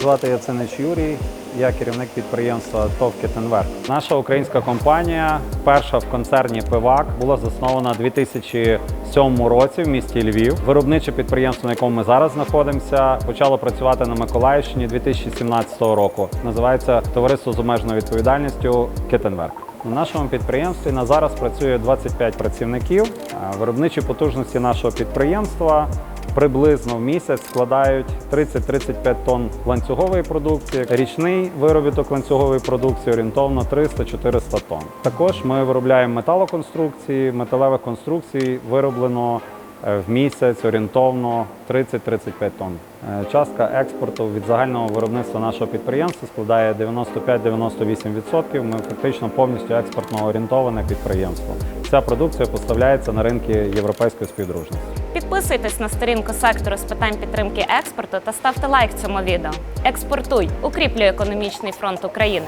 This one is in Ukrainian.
звати Яценич Юрій. Я керівник підприємства ТОВ «Китенверк». Наша українська компанія, перша в концерні Пивак, була заснована у 2007 році в місті Львів. Виробниче підприємство, на якому ми зараз знаходимося, почало працювати на Миколаївщині 2017 року. Називається Товариство з обмеженою відповідальністю Китенверк. На нашому підприємстві на зараз працює 25 працівників. Виробничі потужності нашого підприємства приблизно в місяць складають 30-35 тонн ланцюгової продукції. Річний виробіток ланцюгової продукції орієнтовно 300-400 тонн. Також ми виробляємо металоконструкції, металевих конструкцій вироблено е, в місяць орієнтовно 30-35 тонн. Е, Частка експорту від загального виробництва нашого підприємства складає 95-98%. Ми фактично повністю експортно орієнтоване підприємство. Ця продукція поставляється на ринки європейської співдружності. Підписуйтесь на сторінку сектору з питань підтримки експорту та ставте лайк цьому відео. Експортуй, укріплюй економічний фронт України.